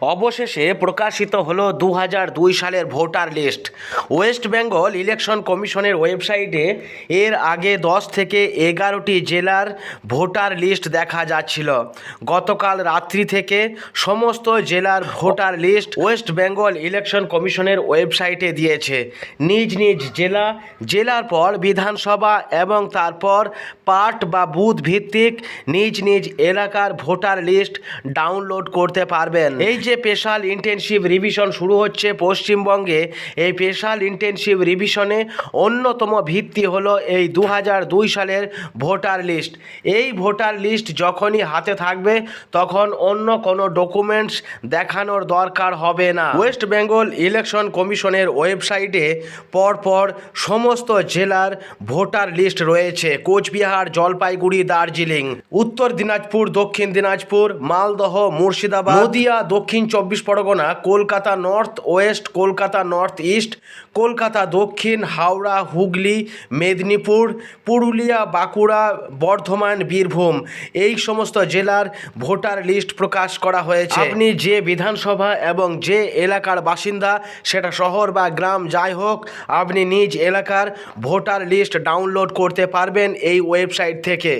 অবশেষে প্রকাশিত হলো দু দুই সালের voter list. West Bengal election কমিশনের ওয়েবসাইটে এর আগে দশ থেকে এগারোটি জেলার ভোটার লিস্ট দেখা যাচ্ছিল। গতকাল রাত্রি থেকে সমস্ত জেলার voter list West Bengal election কমিশনের ওয়েবসাইটে দিয়েছে। নিজ নিজ জেলা, জেলার পর বিধানসভা এবং তারপর পার্ট বা বুথ ভিত্তিক নিজ নিজ এলাকার ভোটার লিস্ট ডাউনলোড করতে পারবেন। এই যে স্পেশাল ইন্টেনসিভ রিভিশন শুরু হচ্ছে পশ্চিমবঙ্গে, এই স্পেশাল ইন্টেনসিভ রিভিশনে অন্যতম ভিত্তি হলো এই দু দুই সালের ভোটার লিস্ট এই ভোটার লিস্ট যখনই হাতে থাকবে, তখন অন্য কোনো ডকুমেন্টস দেখানোর দরকার হবে না। ওয়েস্ট বেঙ্গল ইলেকশন কমিশনের ওয়েবসাইটে পরপর সমস্ত জেলার ভোটার লিস্ট রয়েছে। কোচবিহার, জলপাইগুড়ি, দার্জিলিং, উত্তর দিনাজপুর, দক্ষিণ Dinajpur, Malda, Murshidabad, Nadia Dakshin Chabbish Pargana, Kolkata north west, Kolkata north east, Kolkata Dakshin, Howrah, Hooghly, Medinipur, Purulia, Bankura, Bardhaman, Birbhum এই সমস্ত জেলার ভোটার লিস্ট প্রকাশ করা হয়েছে। আপনি যে বিধানসভা এবং যে এলাকার বাসিন্দা, সেটা শহর বা গ্রাম যাই হোক, আপনি নিজ এলাকার ভোটার লিস্ট ডাউনলোড করতে পারবেন এই ওয়েবসাইট থেকে।